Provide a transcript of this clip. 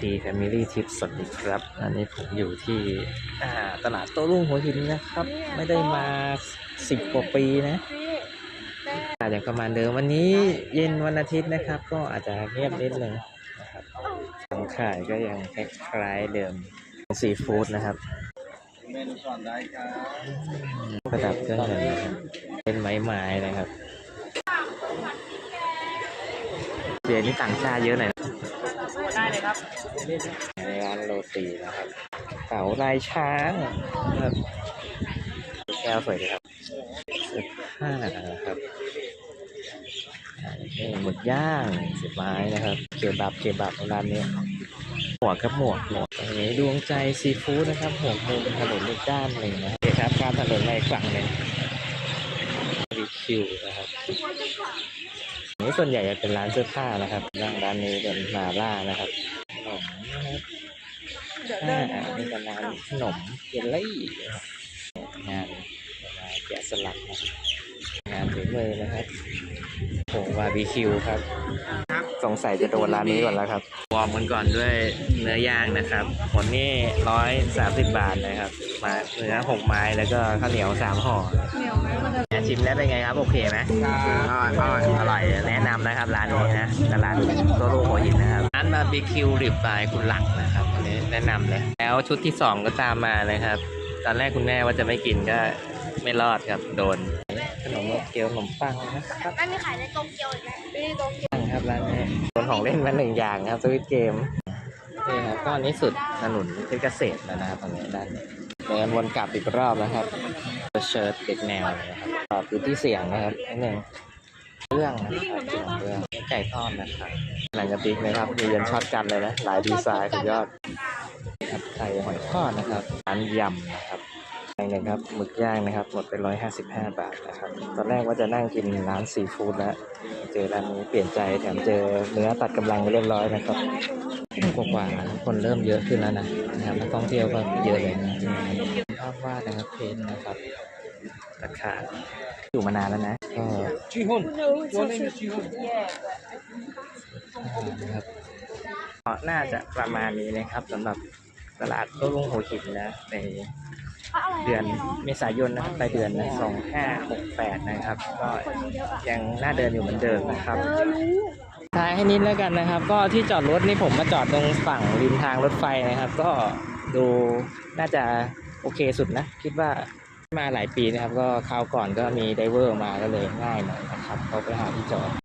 ทีแฟมิลี่ทิปสวัสดีครับ อันนี้ผมอยู่ที่อ่าตลาดโต้รุ่งหัวหินนะครับ ไม่ได้มาสิบกว่าปีนะอาจจะประมาณเดิมวันนี้เย็นวันอาทิตย์นะครับ ก็อาจจะเงียบนิดนึงนะครับทางขายก็ยังคล้ายๆเดิมซีฟู้ดนะครับเมนูก่อนได้ครับประดับเครื่องเงินนะครับเป็นไม้ไม้นะครับเจนี่ต่างชาติเยอะหน่อยนะได้เลย ครับในร้านโรตีนะครับเก๋าลายช้างครับแก้วสวยดีครับสิบห้านะครับอ่านี่หมึกย่างสิบไม้นะครับ เกียวบับเกียวบับร้านนี้หมวกครับหมวกหมวกอันนี้ดวงใจซีฟู้ดนะครับหัวมุมถนนอีกด้านหนึ่งนะคครับข้ามถนนมาอีกฝั่งหนึ่งรีคิวนะครับ นนี้ส่วนใหญ่จะเป็นร้านเสื้อผ้านะครับร้านร้านนี้เป็นมาล่านะครับขนมนะครับอ่านี่เป็นร้านขนมเยลลี่นะครับงานงานแกะสลักนะครับงานฝีมือนะครับโอ้บาร์บีคิวครับ สงสัยจะโดนร้านนี้ก่อนแล้วครับวอร์มกันก่อนด้วยเนื้อย่างนะครับผลนี่ร้อยสามสิบบาทนะครับมาเนื้อหกไม้แล้วก็ข้าวเหนียวสามห่อ ชิมแล้วเป็นไงครับโอเคไหมอร่อยอร่อยอร่อยแนะนำนะครับร้านนี้นะตลาดตัวลูกหัวหินนะครับร้านบาร์บีคิวริบปลายคุณหลังนะครับอันนี้แนะนำเลย แล้วชุดที่สองก็ตามมาเลยครับ ตอนแรกคุณแม่ว่าจะไม่กินก็ไม่รอดครับโดนขนมเกี๊ยวขนมปังนะครับไม่มีขายในโตเกียวอีกไหมไม่ได้โตเกียวครับร้านนี้โดนของเล่นมาหนึ่งอย่างครับสวิตเกมนี่ครับก็อันนี้สุดถนนเพชรเกษตรแล้วนะครับตรงนี้ด้านนี้เดินวนกลับอีกรอบนะครับเชิร์ตเด็กแนวเลยนะครับตอบ พื้นที่เสียงนะครับนิดหนึ่งเรื่องนะครับเสียงเรื่องไก่ทอดนะครับหลังกระติ๊กนะครับมีเยันช็อตกันเลยนะหลายดีไซน์สุดยอดครับไข่หอยทอดนะครับร้านยำนะครับอย่างหนึ่งครับหมึกย่างนะครับหมดไปร้อยห้าสิบห้าบาทนะครับตอนแรกว่าจะนั่งกินร้านซีฟู้ดแล้วเจอร้านนี้เปลี่ยนใจแถมเจอเนื้อตัดกำลังไปเรียบร้อยนะครับกว่ากว่าๆคนเริ่มเยอะขึ้นแล้วนะนะครับนักท่องเที่ยวก็เยอะเลยนะภาพวาดนะครับเพนนะครับ ราคาอยู่มานานแล้วนะก็จีฮุนตัวนี้จีฮุนอ่านะครับก็น่าจะประมาณนี้นะครับสำหรับตลาดโต้รุ่งหัวหินนะในเดือนเมษายนนะครับปลายเดือนนะสองห้าหกแปดนะครับ ก็ยังน่าเดินอยู่เหมือนเดิมนะครับท้ายให้นิดแล้วกันนะครับ ก็ที่จอดรถนี่ผมมาจอดตรงฝั่งริมทางรถไฟนะครับ ก็ดูน่าจะโอเคสุดนะ คิดว่า มาหลายปีนะครับ ก็คราวก่อนก็มีไดเวอร์มาก็เลยง่ายหน่อยนะครับเขาไปหาที่จอด